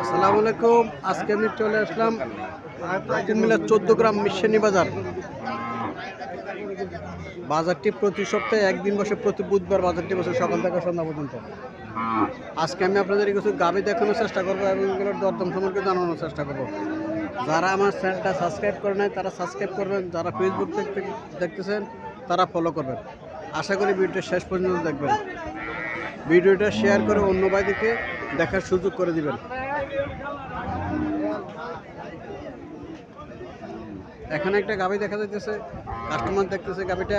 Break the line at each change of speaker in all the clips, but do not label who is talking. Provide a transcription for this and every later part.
আসসালামু আলাইকুম। আজকে আমি চলে আসলাম কুমিল্লার চোদ্দ গ্রাম মিশনি বাজার। বাজারটি প্রতি সপ্তাহে একদিন বসে, প্রতি বুধবার বাজারটি বসে, সকাল থেকে সন্ধ্যা পর্যন্ত। আজকে আমি আপনাদের কিছু গাবি দেখানোর চেষ্টা করব এবং এগুলোর দরদাম সম্পর্কে জানানোর চেষ্টা করব। যারা আমার চ্যানেলটা সাবস্ক্রাইব করে নাই, তারা সাবস্ক্রাইব করবেন। যারা ফেসবুক থেকে দেখতেছেন, তারা ফলো করবেন। আশা করি ভিডিওটা শেষ পর্যন্ত দেখবেন। ভিডিওটা শেয়ার করে অন্য বাইদিকে দেখার সুযোগ করে দিবেন। এখানে একটা গাবি দেখা যাইতেছে কাস্টমার দেখতেছে গাবিটা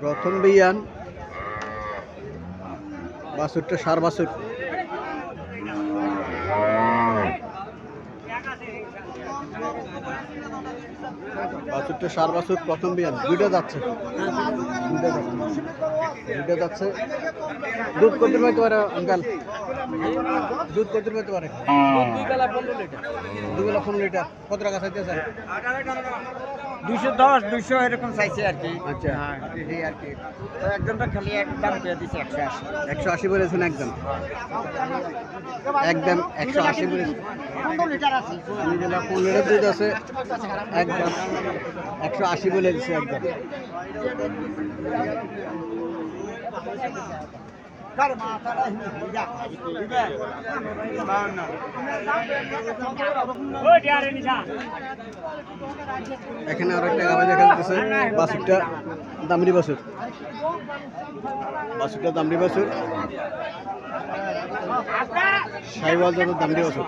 প্রথম বিয়ান। বাছুরটা সার বাছুর। বাছুরটা সার বাছুর, প্রথম বিয়ান। দুইটা যাচ্ছে। দুইটা যাচ্ছে। দুইটা যাচ্ছে। দুধ পাইতে পারে আঙ্কাল? দুধ কত পাইতে পারে দু বেলা পনেরো লিটার কত টাকা চাইতেছে
দুইশো দশ দুইশো এরকম চাইছে আর কি
আচ্ছা।
আর কি একজনটা খালি একদম একশো আশি
একশো আশি বলেছেন একদম একদম একশো আশি বলেছেন
লিটার
দুই বেলা পনেরো দুধ আছে একদম একশো আশি বলে দিচ্ছে একদম এখানে আরও একটা গাবে দেখা যাচ্ছে। বাসুরটা দামড়ি বাসুর বাসুরটা দামড়ি বাসুর সাইওয়াল যত দামড়ি বাসুর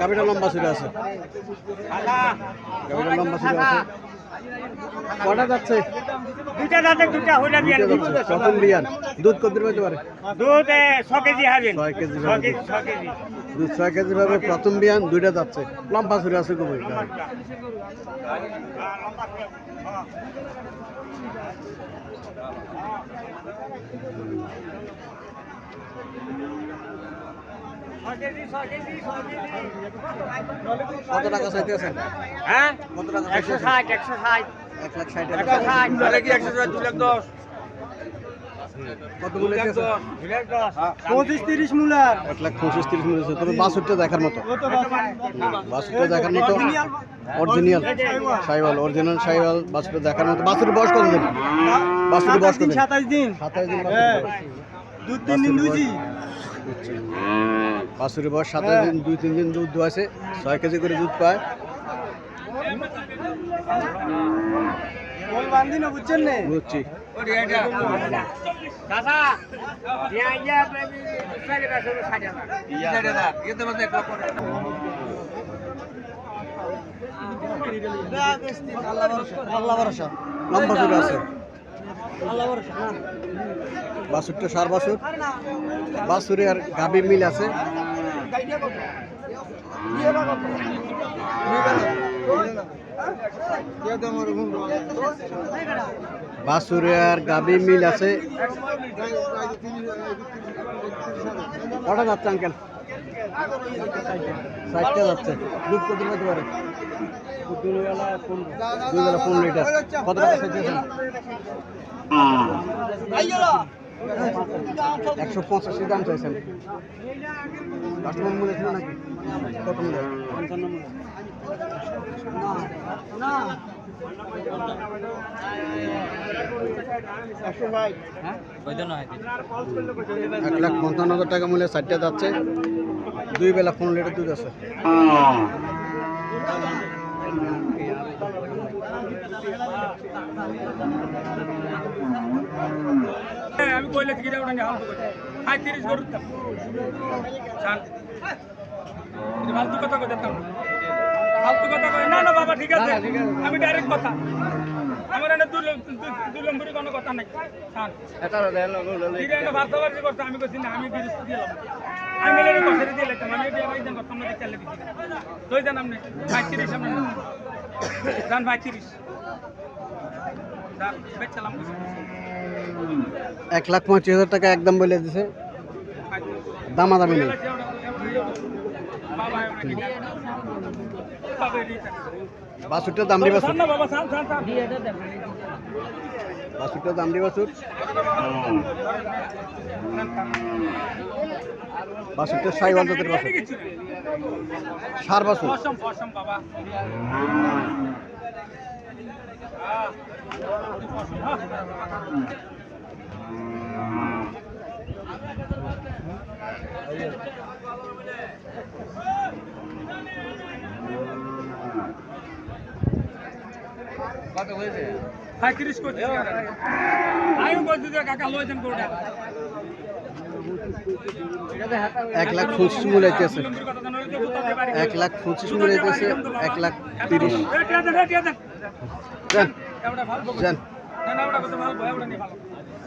গাবিটা লম্বা সুরে আছে। গাবিটা লম্বা সুরে আছে। কটা যাচ্ছে?
দুইটা দাঁতে দুইটা হইলে
দুইটা যাচ্ছে। বিয়ান? দুধ কত পাইতে পারে?
দুধ ছ কেজি হারবেন।
ছয় কেজি
ছ
ভাবে
কেজি ছ কেজি।
দুধ ছয় কেজি ভাবে প্রথম বিয়ান দুইটা যাচ্ছে। লম্বা সুরে আছে কবই কত টাকা চাইতেছেন
হ্যাঁ?
কত টাকা
একশো ষাট একশো ষাট।
এক লাখ ষাট
একশো ষাট। তাহলে কি একশো ষাট দুই লাখ দশ? দুই
বাসুরটা দেখার মতো। বাসুরটা দেখার মতো। অরিজিনাল সাইওয়াল। অরিজিনাল সাইওয়াল বাসুরটা দেখার মতো। বাসুরের বয়স কত দিন? বাসুরের বয়স কত দিন?
সাতাশ দিন।
সাতাশ দিন
হ্যাঁ। তিন দিন দুইছি
বাসুরের বয়স সাতাশ দিন দুই তিন দিন দুধ আছে ছয় কেজি করে দুধ পায়। বুঝছি।
ইয়া ইয়া
আল্লাহ ভরসা। লম্বা সুরে আছে। বাসুরটা সার বাসুর বাসুরে আর গাভীর মিল আছে। বাসুরে আর গাভী মিল আছে। কটা যাচ্ছে, আঙ্কেল? ষাটটা যাচ্ছে। দুধ কত পেতে পারে? পনেরো। পনেরো লিটার। কত টাকা একশো পঁচাশি দাম চাইছেন। নাকি কত মূল্য এক লাখ পঞ্চান্ন হাজার টাকা মূল্যে ষাটটা যাচ্ছে। দুই বেলা পনেরো লিটার দুধ আছে।
আমি না হালকা কথা আই তিরিশ গরুর দাম চান। এটা ফালতু কথা কই দিতাম ফালতু কথা কই না না বাবা ঠিক আছে। আমি ডাইরেক্ট কথা। আমার এনে দুই লম- দুই- দুই নম্বরই কোনো কথা নাই। ছাড় ঠিক আছে বার্তা বার্তা করতে আমি করছি না আমি বিরস্ত দিলাম আমি মেলে কষে দিয়ে লাইতাম আমি দিয়ে আমার ইদান করতাম না দেখতে লেগে দুই জান আপনি। পঁয়ত্রিশ আপনি। যান পঁয়ত্রিশ যান বেচালাম
এক লাখ পঁচিশ হাজার টাকা একদম বলে দিছে। দামাদামি নেই।
বাবা বাবা
বাছুরটার দামড়ি
বাবা সান সান
দামড়ি বাছুর বাছুরটা সাইওয়াল জাতের বাছুর সার বাছুর
পশম পশম বাবা পঁয়ত্রিশ করছি। আমি বলছি যে কাকা লইছেন কোটা
এক লাখ পঁচিশ মূল্য আছে। এক লাখ পঁচিশ মূল্য আছে এক লাখ তিরিশ। যান। যান।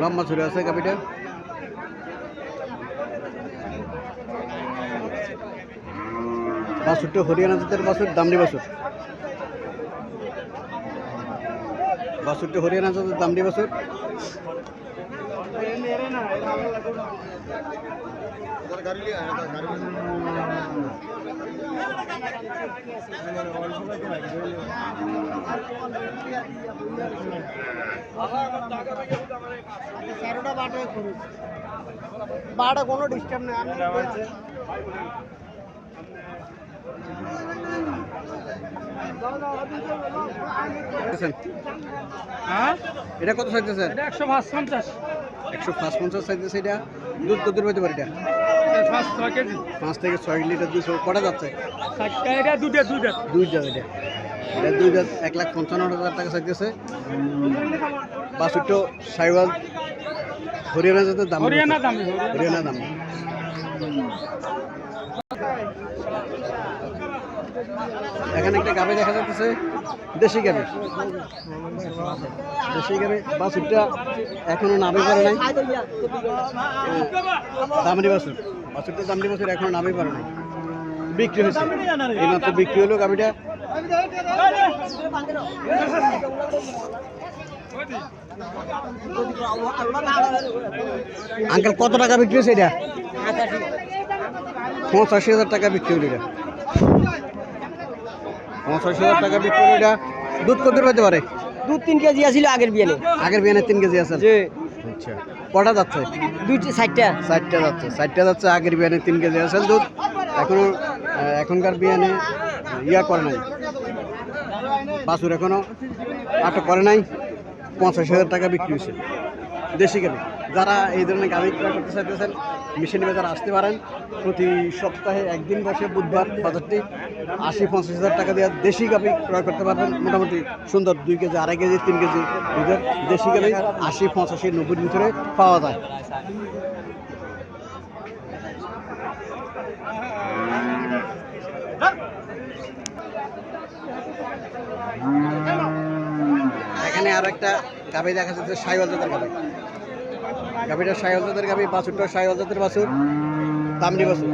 লম্বা ছুরি আছে গাবিটা বাসুরটা হরিয়ানা জাতের বাসুর দামড়ি বাসুর। বাসুরটা হরিয়ানা জাতের দামড়ি বাছুর বাড়া কোনো ডিস্টার্ব নেই আমি
হ্যাঁ?
এটা কত চাইতেছেন
এটা একশো পাঁচ পঞ্চাশ
একশো পাঁচ পঞ্চাশ চাইতেছে এটা। দুধ কত পেতে পারে এটা?
পাঁচ ছয় কেজি।
পাঁচ থেকে ছয় লিটার দুশো কটা যাচ্ছে?
এটা
দুই এক লাখ পঞ্চান্ন হাজার টাকা চাইতেছে। বাসুটো সাইওয়াল হরিয়ানা জাতের দাম
হরিয়ানা দামি
হরিয়ানা দাম। এখানে একটা গাবে দেখা যাচ্ছে দেশি গাবে দেশি গাবে বাসুরটা এখনও নামে পারে নাই। দামড়ি বাসুর। বাসুরটা দামড়ি বাসুর এখনও নামে পারে নাই। বিক্রি হয়েছে। এইমাত্র বিক্রি হলো গাবিটা আঙ্কেল কত টাকা বিক্রি হয়েছে এটা? পঁচাশি হাজার টাকা বিক্রি হলো এটা। পঁচাশি হাজার টাকা বিক্রি হলো এটা। দুধ কত পেতে পারে?
দুধ তিন কেজি আছিল আগের বিয়ানে।
আগের বিয়ানে তিন কেজি আছে। আচ্ছা। কটা যাচ্ছে?
দুইটি ষাটটা
চারটা যাচ্ছে। চারটা যাচ্ছে আগের বিয়ানে তিন কেজি আছে। দুধ এখনও এখনকার বিয়ানে ইয়া করে নাই। বাছুর এখনও আটক করে নাই। পঞ্চাশ হাজার টাকা বিক্রি হয়েছে। দেশি গাড়ি যারা এই ধরনের গাড়ি করতে চাইতেছেন মেশিন বাজার আসতে পারেন। প্রতি সপ্তাহে একদিন বসে বুধবার বাজারটি আশি, পঞ্চাশ হাজার টাকা দিয়ে দেশি গাভি ক্রয় করতে পারবেন। মোটামুটি সুন্দর দুই কেজি, আড়াই কেজি, তিন কেজি দুধের দেশি গাভি আশি, পঁচাশি, নব্বই ভিতরে পাওয়া যায়। এখানে আরও একটা গাভি দেখা যাচ্ছে সাইওয়াল জাতের গাভি। গাভিটা সাইওয়াল জাতের গাভি, বাছুরটা সাইওয়াল জাতের বাছুর, দামড়ি বাছুর।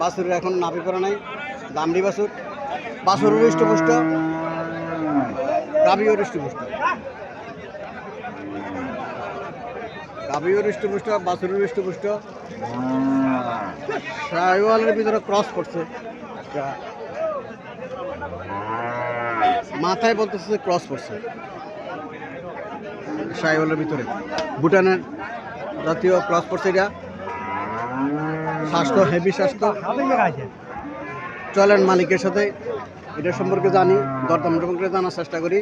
বাছুরের এখন নাপি করা নাই, দামড়ি বাছুর। বাছুর হৃষ্টপুষ্ট, গাভিও হৃষ্টপুষ্ট। গাভিও হৃষ্টপুষ্ট বাছুর হৃষ্টপুষ্ট। সাইওয়ালের ভিতরে ক্রস করছে। মাথায় বলতেছে ক্রস করছে। সাইওয়ালের ভিতরে। ভুটানের জাতীয় ক্রস এটা স্বাস্থ্য হেভি স্বাস্থ্য। চলেন মালিকের সাথে। এটা সম্পর্কে জানি, দরদাম সম্পর্কে জানার চেষ্টা করি।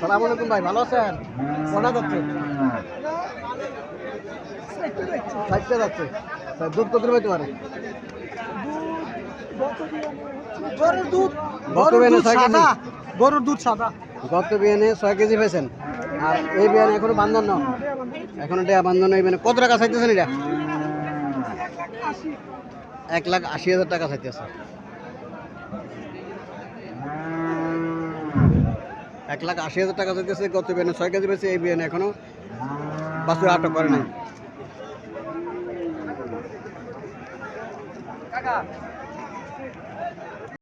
সালাম আলাইকুম ভাই ভালো আছেন? কটা যাচ্ছে চারটে যাচ্ছে। তা দুধ কত পাইতে পারে
গরুর দুধ গরুর দুধ সাদা
গত বিয়ানে ছয় কেজি পেয়েছেন। আর এই বিয়ানে এখনও বান্ধন না এখনও ডেয়া বান্ধন এই বিয়ানে কত টাকা চাইতেছেন এটা? এক লাখ আশি হাজার টাকা চাইতেছে। এক লাখ আশি হাজার টাকা চাইতেছে গত বিয়ানে ছয় কেজি পেয়েছে এই বিয়ানে এখনও বাসুর আটক করে নাই।